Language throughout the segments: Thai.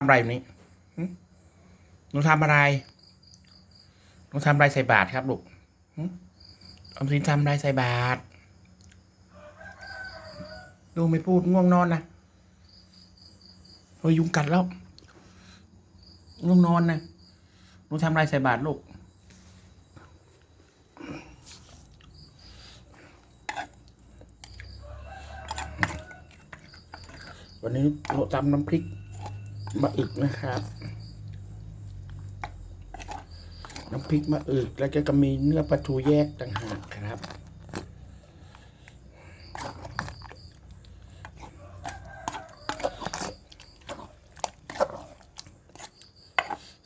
อะไรนี้หึหนูทำอะไรหนูทำอะไรใส่บาตรครับลูกหึอมสินทำอะไรใส่บาตรดูไม่พูดง่วงนอนนะโอ้ยยุงกัดแล้ว ง่วงนอนนะหนูทำอะไรใส่บาตรลูกวันนี้เราตำน้ำพริก มะอึกนะครับน้ำพริกมะอึกแล้วก็มีเนื้อปลาทูแยกต่างหากครับ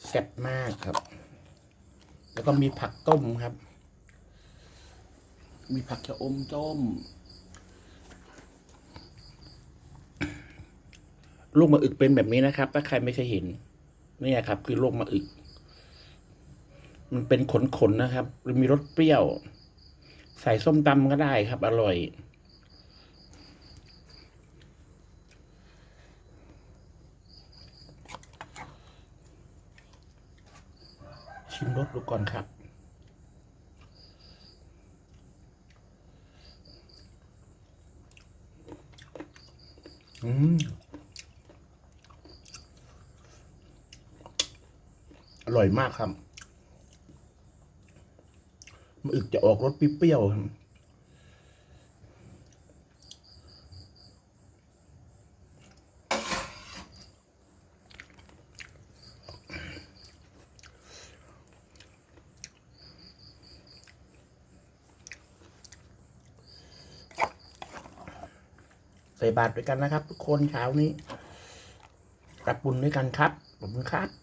แซ่บมากครับ แล้วก็มีผักต้มครับ มีผักชะอมต้ม ลูกมะอึกเป็นแบบนี้นะครับ ถ้าใครไม่เคยเห็นนี่ครับ คือลูกมะอึก มันเป็นขนๆนะครับมีรสเปรี้ยว ใส่ส้มตำก็ได้ครับ อร่อยชิมรสดูก่อนครับ อืม อร่อยมากครับมะอึกจะออกรสเปรี้ยวครับใส่บาตรด้วยกันนะครับ ทุกคนเช้านี้กลับบุญด้วยกันครับขอบคุณครับ